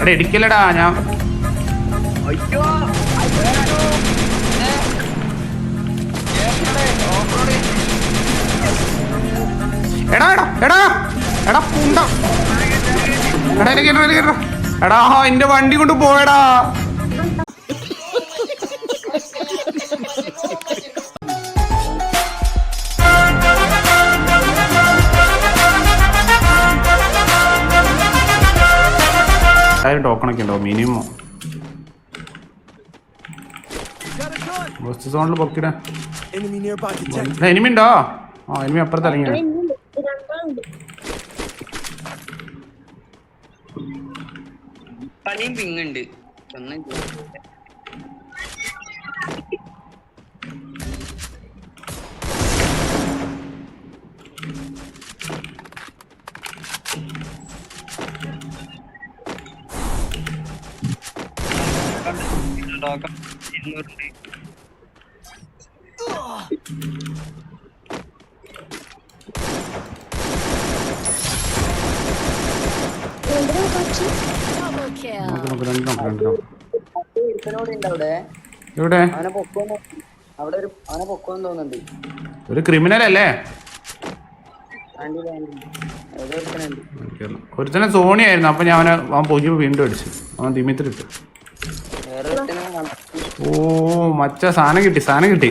എടാ ഇടിക്കലടാ ഞാൻ എടാ എടാ എടാ എടാ പൂണ്ട. എടാ എനിക്ക് എടാ എന്റെ വണ്ടി കൊണ്ട് പോയടാ. ആയിരം ടോക്കണൊക്കെ ഉണ്ടോ മിനിമം ബസ് സോണിൽ പൊക്കിടാ. എനിമി ഉണ്ടോ? ആ എനിമി അപ്പുറത്ത് ഇറങ്ങിയ പണിയും പിങ്ങുണ്ട് ഒന്നും അവിടെ ഒരു ക്രിമിനൽ അല്ലേ? ഒരുത്തനെ സോണി ആയിരുന്നു അപ്പൊ ഞാൻ അവനെ അവൻ പോയി വീണ്ടും അടിച്ചു. അവൻ കാണാം. ഓ മച്ച സാധനം കിട്ടി സാധനം കിട്ടി.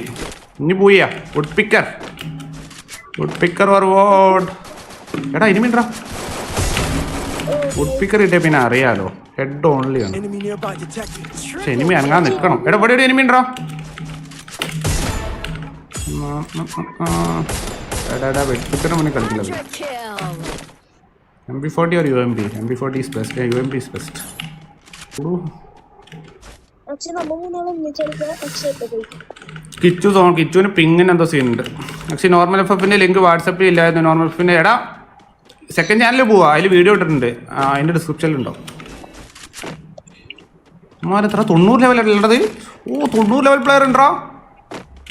ഇനി പോയാ wood picker wood picker or vote എടാ ഇനിമിണ്ടാ വുഡ് പിക്കർ കിട്ടിയ പിന്നെ അറിയാലോ. ഹെഡ് ഓൺലി ആണ്. പക്ഷെ എനിമി അനങ്ങാൻ നിൽക്കണം. എടാ ഇവിടെ എനിമി ഉണ്ടോ എടാ വെട്ടിപ്പിക്കറിന് മുന്നേ കളിക്കില്ല Triple kill. M B forty or U M B M B forty is best U M B is best പക്ഷെ നമ്മ മൂന്നാളും ഒന്നിച്ചെടുക്കുക പക്ഷേ ഇപ്പൊ പോയി കിച്ചു സോൺ കിച്ചുവിന് പിങ്ങിന് എന്തോ സീൻ ഉണ്ട്. പക്ഷേ നോർമൽ എഫ് എഫിന്റെ ലിങ്ക് വാട്സപ്പിൽ ഇല്ലായിരുന്നു. നോർമൽ എഫിന്റെ എടാ സെക്കൻഡ് ചാനലിൽ പോവാ. അതിൽ വീഡിയോ ഇട്ടിട്ടുണ്ട്. ആ, അതിന്റെ ഡിസ്ക്രിപ്ഷനിലുണ്ടോ മോനെ എത്ര തൊണ്ണൂറ് ലെവൽ ഉള്ളത്? ഓ തൊണ്ണൂറ് ലെവൽ പ്ലെയർ ഉണ്ടോ?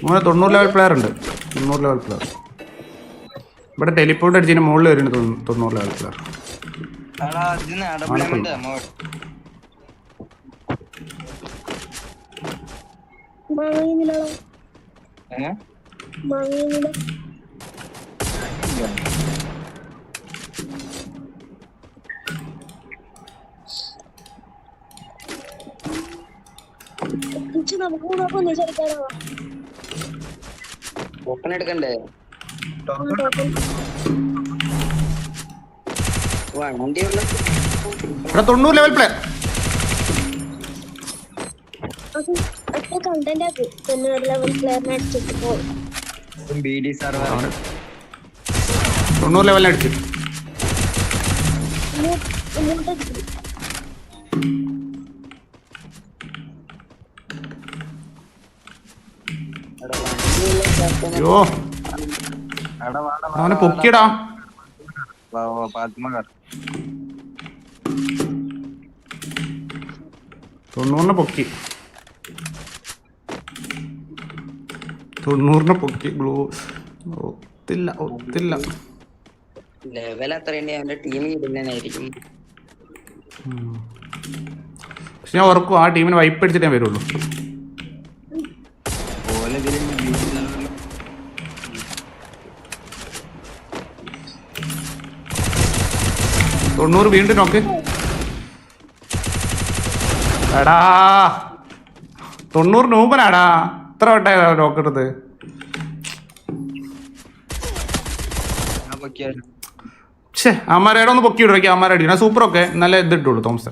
മോനെ തൊണ്ണൂറ് ലെവൽ പ്ലെയർ ഉണ്ട്. തൊണ്ണൂറ് ലെവൽ പ്ലെയർ ഇവിടെ ടെലിപ്പോർട്ട് അടിച്ചതിന് മുകളിൽ വരുന്നുണ്ട് തൊണ്ണൂ- തൊണ്ണൂറ് ലെവൽ പ്ലെയർ മൂന്നാൾക്കും ഒന്നിച്ചെടുക്കാനാവാ ടോക്കൺ എടുക്കണ്ടേ? തൊണ്ണൂറ് ലെവൽ പ്ലെയർ കണ്ടന്റ് ആക്കി. പിന്നെ ലെവൽ പ്ലെയറിനെ അടിച്ചിട്ട് പോകും. ബി ഡി സർവർ അവന് തൊണ്ണൂറ് ലെവലിൽ അടിച്ചു അയ്യോ. അവനെ പൊക്കിയടാ. തൊണ്ണൂറിനെ പൊക്കി. തൊണ്ണൂറിനെ പൊക്കി ഗ്ലൂ. ഒത്തില്ല ഒത്തില്ല. ലെവൽ അത്രയുണ്ട് അവന്റെ ടീം പക്ഷെ ഞാൻ ഓർക്കും ആ ടീമിന് വൈപ്പ് അടിച്ചിട്ടേ വരുള്ളൂ. തൊണ്ണൂറ് വീണ്ടും നോക്ക് എടാ. തൊണ്ണൂറ് നൂമ്പനാടാ. എത്ര ലോക്ക് എടുത്ത് ഛേ ഒന്ന് പൊക്കി വിടുവയ്ക്കാം അമ്മാരെ അടിക്കണം സൂപ്പർ ഒക്കെ നല്ല ഇത് ഇട്ടുള്ളൂ തോമസ്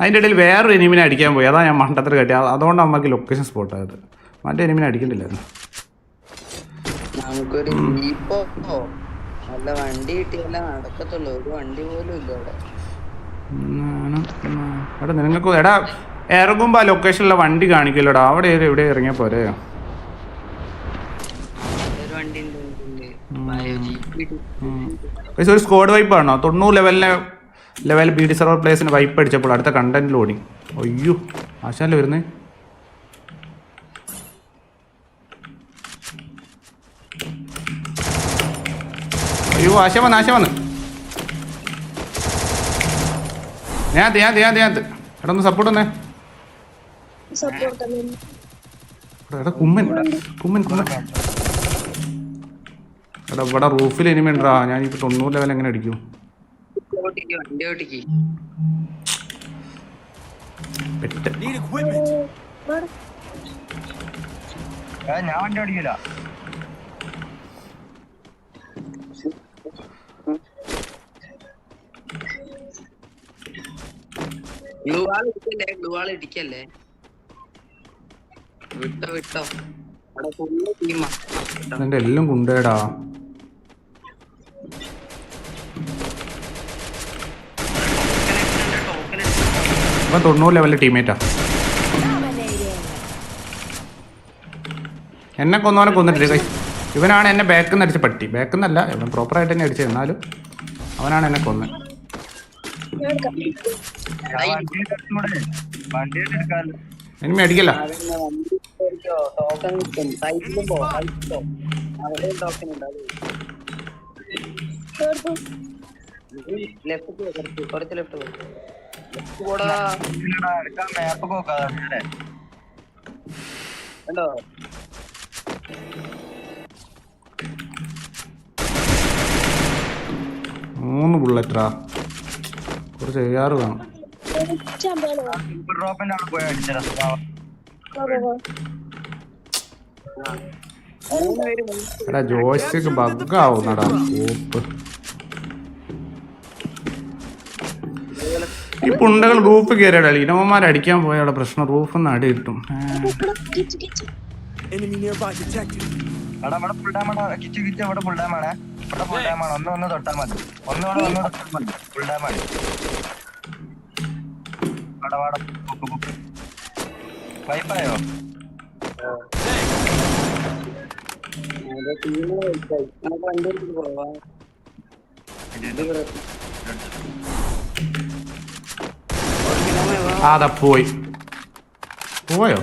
അതിന്റെ ഇടയിൽ വേറൊരു എനിമിനെ അടിക്കാൻ പോയി. അതാ ഞാൻ മണ്ടത്തിൽ കട്ടി. അതുകൊണ്ട് അമ്മയ്ക്ക് ലൊക്കേഷൻ സ്പോട്ട് ആയത്. മറ്റേ എനിമിനെ അടിക്കണ്ടില്ലായിരുന്നു. നമുക്കൊരു ജീപ്പോ നല്ല വണ്ടി കിട്ടിയല്ല നടക്കത്തുള്ളൂ. ഒരു വണ്ടി പോലും ഇല്ല അവിടെ. എടാ നിങ്ങൾക്ക് എടാ ഇറങ്ങുമ്പോൾ ആ ലൊക്കേഷനിലെ വണ്ടി കാണിക്കല്ലോടാ. അവിടെ എവിടെ ഇറങ്ങിയാ പോരെ? ഒരു സ്കോഡ് വൈപ്പ് ആണോ? തൊണ്ണൂറ് ലെവലിലെ ലെവൽ ബി ഡി സെർവർ പ്ലേസിന് വൈപ്പ് അടിച്ചപ്പോൾ അടുത്ത കണ്ടന്റ് ലോഡിങ് അയ്യോ ആശാല്ലേ വരുന്നേ? അയ്യോ ആശ വന്ന് ആശ വന്ന്. ഞാൻ ഞാൻ ഞാൻ ഞാൻ എടാ ഒന്ന് സപ്പോർട്ട് സപ്പോർട്ട് എടാ, എടാ കുമ്മൻ. കുമ്മൻ കുമ്മൻ. എടാ ഇവിടെ റൂഫിൽ ഉണ്ടാ ഞാൻ ഇപ്പൊ തൊണ്ണൂറ് ലെവൽ എങ്ങനെ അടിക്കും? പെട്ട്. ഞാൻ വണ്ടി ഓടിക്കില്ല ഗ്ലൂ വാൾ ഇടിക്കല്ലേ ഗ്ലൂ വാൾ ഇടിക്കല്ലേ? വിട്ടോ വിട്ടോ. അവിടെ ഫുള്ള് ടീമാ എന്റെ എല്ലാം കുണ്ടേടാ. ഇപ്പൊ തൊണ്ണൂറ് ലെവലിലെ ടീമേറ്റാ എന്നെ കൊന്നവനെ കൊന്നിട്ടില്ല. കൈ ഇവനാണ് എന്നെ ബാക്കിൽ നിന്ന് അടിച്ച പട്ടി. ബാക്കിൽ നിന്നല്ല ഇവൻ പ്രോപ്പറായിട്ട് തന്നെ അടിച്ചത് എന്നാലും അവനാണ് എന്നെ കൊന്നത് എനിമി അടിക്കല്ല മൂന്ന് ബുള്ളറ്റാ കുറച്ച് ഏഴാറ് വേണം. ഡ്രോപ്പിന്റെ അവിടെ പോയി അടിച്ചടാ എടാ ജോയ്സ്റ്റിക്ക് ബഗ്ഗാവുന്നടാ ഓപ്പ് ഈ പുണ്ടകൾ റൂഫ് കയറിയടാ ഇനവന്മാർ അടിക്കാൻ പോയ അവിടെ പ്രശ്നം റൂഫ് നിന്ന് അടി കിട്ടും. ഒന്ന് ഒന്ന് തൊട്ടാൽ മതി. ഒന്ന് വന്ന് ഒന്ന് തൊട്ടാൽ മതി. ഫുൾ ഡാം ഒരു കിലോമീറ്റർ വാ. ആ അതാ പോയി. പോയോ?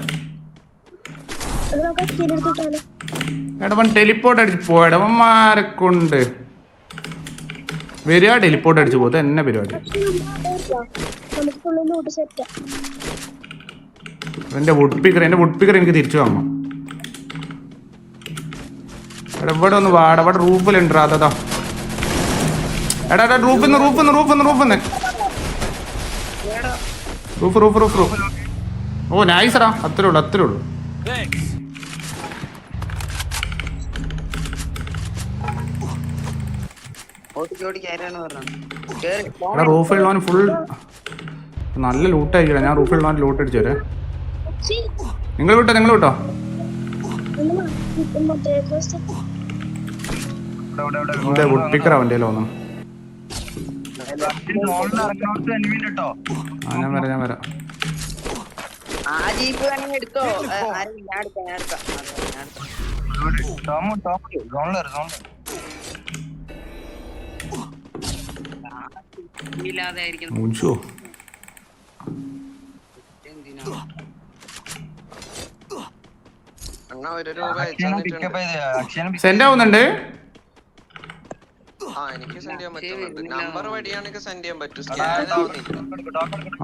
എടവൻ ടെലിപ്പോർട്ട് അടിച്ച് പോയടവന്മാരെ കൊണ്ട് വരിക ടെലിപ്പോർട്ട് അടിച്ചു പോകും എന്നെ പരിപാടി. എന്റെ വുഡ് പിക്കർ എന്റെ വുഡ് പിക്കർ എനിക്ക് തിരിച്ചു വാങ്ങണം. എടാ ഇവിടെ ഒന്ന് വാട ഇവിടെ റൂഫിലുണ്ട് അതാ എടാ എടാ റൂഫിൽ നിന്ന് റൂഫിൽ നിന്ന് റൂഫ് റൂഫ് റൂഫ് റൂഫ്. ഓ നൈസറാ അത്രേ ഉള്ളൂ അത്രേ ഉള്ളൂ. എടാ റൂഫിലുള്ളവൻ ഫുൾ നല്ല ലൂട്ടായിരിക്കണം ഞാൻ റൂഫിൽ റൂഫിലുള്ളവൻ ലൂട്ട് അടിച്ചു തരാം. നിങ്ങൾ വിട്ടോ നിങ്ങൾ വിട്ടോ? മറ്റേ ഡ്രസ് ഇവിടെ ഇവിടെ ഇവിടെ വുഡ് പിക്കർ അവന്റെ ഒന്നും മോളിൽ ഇറങ്ങുന്നോടത്ത് enemy ഉണ്ട് കേട്ടോ ആ ഞാൻ വരാം ഞാൻ വരാം. ആ ജീപ്പ് വേണമെങ്കിൽ എടുത്തോ. ഞാൻ എടുക്കാം ഞാൻ എടുക്കാം. ടോമു ടോമു എടുക്ക്, സെൻഡ് ആവുന്നുണ്ട്?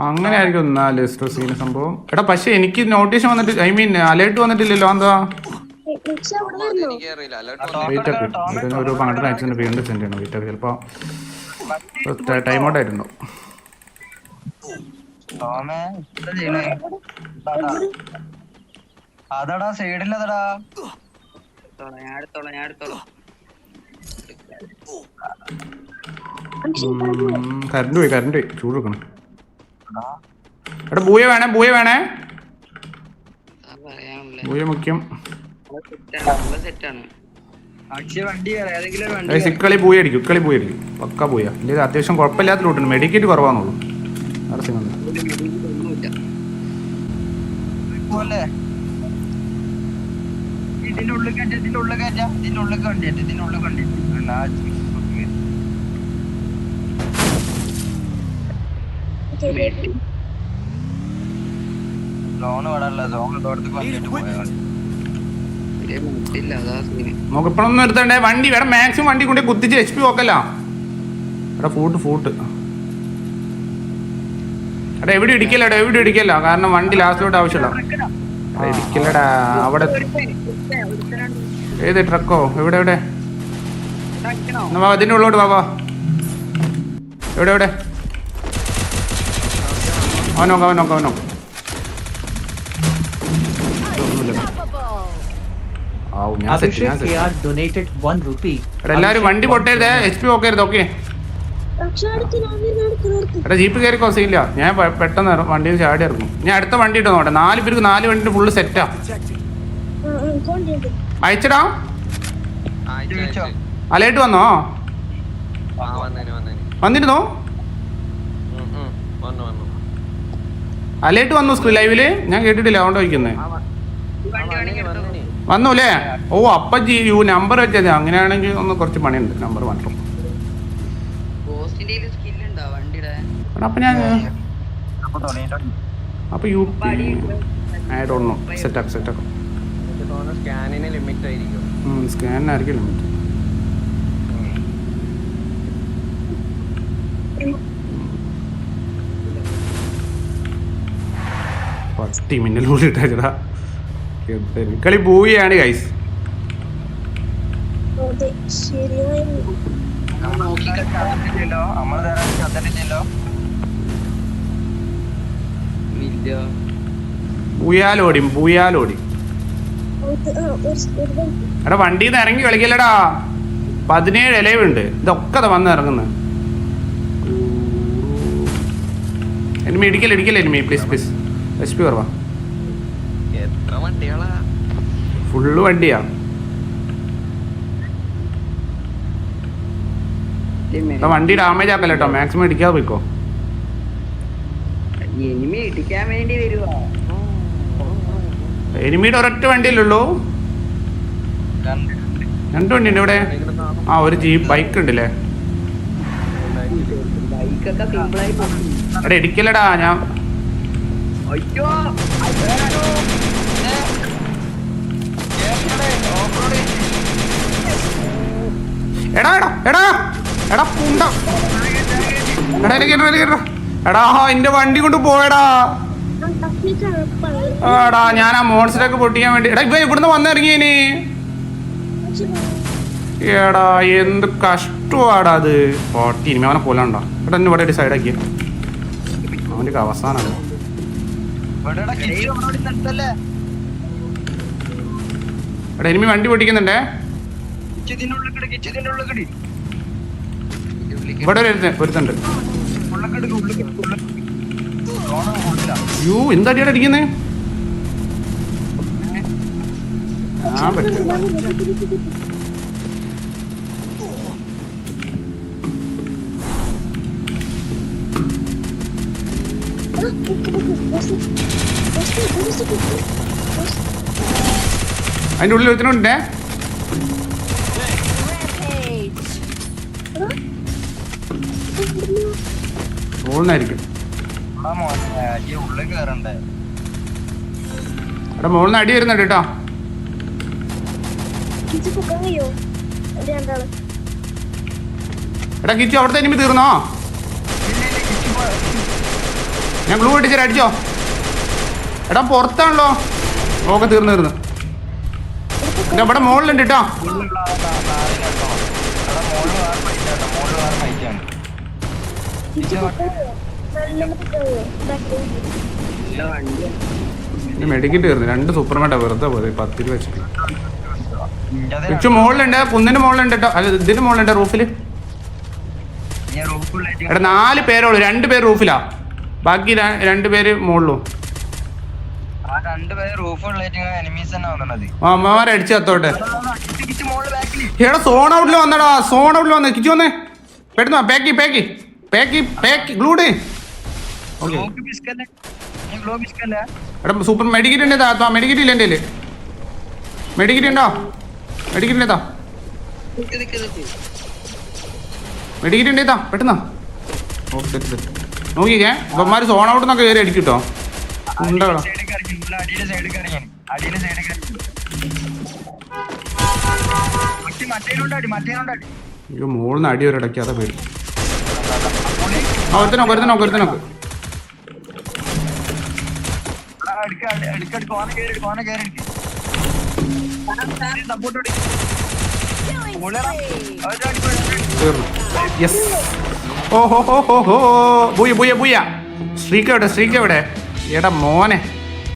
അങ്ങനെ ആയിരിക്കും നാല് സീന സംഭവം. എടാ പക്ഷെ എനിക്ക് നോട്ടീസ് വന്നിട്ട് ഐ മീൻ അലേർട്ട് വന്നിട്ടില്ലല്ലോ എന്താ വെയിറ്റ് ഒരു പന്ത്രണ്ട് സെൻഡ് ചെയ്യണം വെയിറ്റ് ചിലപ്പോ ടൈം ഔട്ട് ആയിരുന്നു. അതെടാ സൈഡിലതെടാ ഞാൻ എടുത്തോളാം ഞാൻ എടുത്തോളാം കറണ്ട് പോയി കറണ്ട് പോയി. ചൂട് വെക്കണം. എടാ ബൂയ വേണേ ബൂയ വേണേ. ബൂയ മുഖ്യം. സെറ്റാണ് സിക്കളി പോയി അടിക്കും ഇക്കളി പോയി അടിക്കും. പക്ക പോയാ. ഇത് അത്യാവശ്യം കുഴപ്പമില്ലാത്ത റൂട്ടുണ്ട് മെഡിക്കേറ്റ് കുറവാന്നുള്ളൂ നർസിംഗ് ഇതിന്റെ ഉള്ളിൽ കയറ്റ ഇതിന്റെ ഉള്ളിൽ കയറ്റ. ഇതിന്റെ ഉള്ളിൽ ഇതിന്റെ സോണ് ഇവിടെ ഉള്ള ഇതോടത്ത് പോയ ഇല്ല അതാ സീന് നമുക്ക് ഇപ്പോഴൊന്നും നിർത്തണ്ടേ വണ്ടി വേണം മാക്സിമം വണ്ടി കൊണ്ട് കുത്തിച്ച് എച്ച് പി നോക്കല്ല എടാ ഫൂട്ട് ഫൂട്ട് എടാ എവിടെ ഇടിക്കല്ല എടാ എവിടെ ഇടിക്കല്ല കാരണം വണ്ടി ലാസ്റ്റിലോട്ട് ആവശ്യമില്ല. ഇടിക്കല്ലടാ അവിടെ ഏത് ട്രക്കോ എവിടെ എവിടെ? അതിന്റെ ഉള്ളോട്ട് വാ വാ. എവിടെ എവിടെ? അവനോക്കാം അവനോക്കാം അവനോക്ക് എല്ലാവരും വണ്ടി പൊട്ടരുത് എച്ച് പി പോക്കരുത് ഓക്കെ. എടാ ജീപ്പ് കയറി കൊസയില്ല ഞാൻ പെട്ടെന്ന് വണ്ടിയിൽ ചാടി ഇറങ്ങും. ഞാൻ അടുത്ത വണ്ടി ഇട്ട് നോട്ടെ നാല് പേർക്ക് നാല് വണ്ടി ഫുള്ള് സെറ്റാ അയച്ചടാ. അലേട്ട് വന്നോ? വന്നിരുന്നോ? അലേട്ട് വന്നു സ്ക്രീൻ ലൈവിൽ. ഞാൻ കേട്ടിട്ടില്ല അതുകൊണ്ട് ചോദിക്കുന്നത് ആ വന്നേന് വന്നേന് വന്നു അല്ലേ ഓ അപ്പം ചെയ്യൂ യു നമ്പർ വെച്ചത്. അങ്ങനെയാണെങ്കിൽ ഒന്ന് കുറച്ച് പണിയുണ്ട്. നമ്പർ മാത്രം. അപ്പൊ ഞാൻ അപ്പൊ U P I don't know സെറ്റാക്കും സെറ്റാക്കും എനിക്ക് തോന്നുന്നു സ്കാനിന് ലിമിറ്റ് ആയിരിക്കും. ലിമിറ്റ് പട്ടി മിന്നൽ കൂടി ഇട്ടാച്ചടാ കളി ബൂയാണ് ഗൈസ് പൂയാലോടി പൂയാലോടി. എടാ വണ്ടിയിൽ നിന്ന് ഇറങ്ങി കളിക്കല്ലടാ. പതിനേഴ് ഇലവുണ്ട് ഇതൊക്കെ വന്ന് ഇറങ്ങുന്നത് എനിമി ഇടിക്കൽ ഇടിക്കൽ enemy please please S P കുറവാ എത്ര വണ്ടികളാ? ഫുള്ള് വണ്ടിയാ. വണ്ടി ഡാമേജ് ആക്കല്ല കേട്ടോ മാക്സിമം ഇടിക്കാതെ പോയിക്കോ. എനിമി ഇടിക്കാൻ വേണ്ടി വരുവാ. എനിമിയുടെ ഒരൊറ്റ വണ്ടി രണ്ട് രണ്ട് വണ്ടി ഉണ്ട് ഇവിടെ. ആ ഒരു ജീപ്പ് ബൈക്ക് ഉണ്ടല്ലേ. ബൈക്കൊക്കെ സിമ്പിളായി പോകും എടാ ഇടിക്കല്ലടാ ഞാൻ അയ്യോ. എടാ എടാ എടാ എടാ പുണ്ട. എടാ കേട്ടോ, കേട്ടോ. എടാ എന്റെ വണ്ടി കൊണ്ട് പോയടാ. എടാ ഞാൻ ആ മോൺസ്റ്ററൊക്കെ പൊട്ടിക്കാൻ വേണ്ടി എടാ ഇപ്പൊ ഇവിടുന്ന് വന്നിറങ്ങിയേനി എടാ എന്ത് കഷ്ടമാടാ അത്. പൊട്ടി ഇനിമേ അവനെ കൊല്ലണ്ടോ. എടാ എന്നെ ഇവിടെ ഡിസൈഡ് ആക്കി അവന്റെ അവസാനാണ്. എടാ ഇനിമി വണ്ടി പൊട്ടിക്കുന്നുണ്ടേ? ഇവിടെ ഒരുത്തുണ്ട് അടിക്കുന്നേ ആ പറ്റില്ല അതിന്റെ ഉള്ളിൽ ഒരുത്തനുണ്ടേ. ഈ എടാ മുകളിൽ അടി വരുന്നുണ്ട് കേട്ടോ. എടാ കിച്ചു അവിടുത്തെ എനിമി തീർന്നോ? ഞാൻ ഗ്ലൂ അടിച്ചാൽ അടിച്ചോ. എടാ പുറത്താണല്ലോ. ഓക്കെ തീർന്നു തീർന്നു. ഇവിടെ മുകളിലുണ്ട് കേട്ടോ. മെഡിക്കറ്റ് കയറുന്നു രണ്ട് സൂപ്പർമാറ്റാ വെറുതെ പോയത്. പത്ത് രൂപ വെച്ചിട്ട് ഇച്ചു മുകളിലുണ്ട് കുന്നിന്റെ മുകളിലുണ്ട് കേട്ടോ അല്ല ഇതിന്റെ മുകളിലുണ്ട് റൂഫുള്ളായിട്ട് എടാ നാല് പേരോളൂ. രണ്ട് പേര് റൂഫിലാ. ബാക്കി രണ്ട് പേര് മുകളിലും ആ രണ്ടുപേര് റൂഫുള്ളായിട്ട് എനിമീസ് തന്നെ വന്നത് ആ അമ്മമാരെ അടിച്ചു കത്തോട്ടെ. എടാ സോൺ ഔട്ടിൽ വന്നടാ സോൺ ഔട്ടിൽ വന്നേ. കിച്ചു വന്നേ. പെട്ടെന്ന് പാക്കി പാക്കി പാക്കി പാക്കി ഗ്ലൂഡ് എടാ സൂപ്പർ മെഡിക്കറ്റ് ഉണ്ട് താ മെഡിക്കറ്റ് ഇല്ല എന്റെ മെഡിക്കറ്റ് ഉണ്ടോ മെഡിക്കറ്റ് ഉണ്ടോ താ മെഡിക്കറ്റ് ഉണ്ട് താ പെട്ടെന്നാ നോക്കിക്കേ ഇവന്മാർ സോൺ ഔട്ട് നിന്നൊക്കെ കയറി അടിക്കും കേട്ടോ ഉണ്ടോ? അടിയിലെ മറ്റേനോണ്ടടി മറ്റേനോണ്ടടി അയ്യോ മോളിന്ന് അടി ഒരു ഇടയ്ക്കാതെ പേടി. ഒരുത്തനോക്ക് ഒരുത്തനെ നോക്ക് ഒരുത്തനെ നോക്ക് ഒരുത്തനെ നോക്ക് എടുക്കടുക്ക് ഓനെ കയറി എടുക്ക് ഓനെ കയറി എടുക്ക്. സപ്പോർട്ട് യെസ് ഓ ഹോ ഹോ ബുയ ബുയ ബൂയ. സ്ട്രീക്ക് എവിടെ? എടാ മോനെ.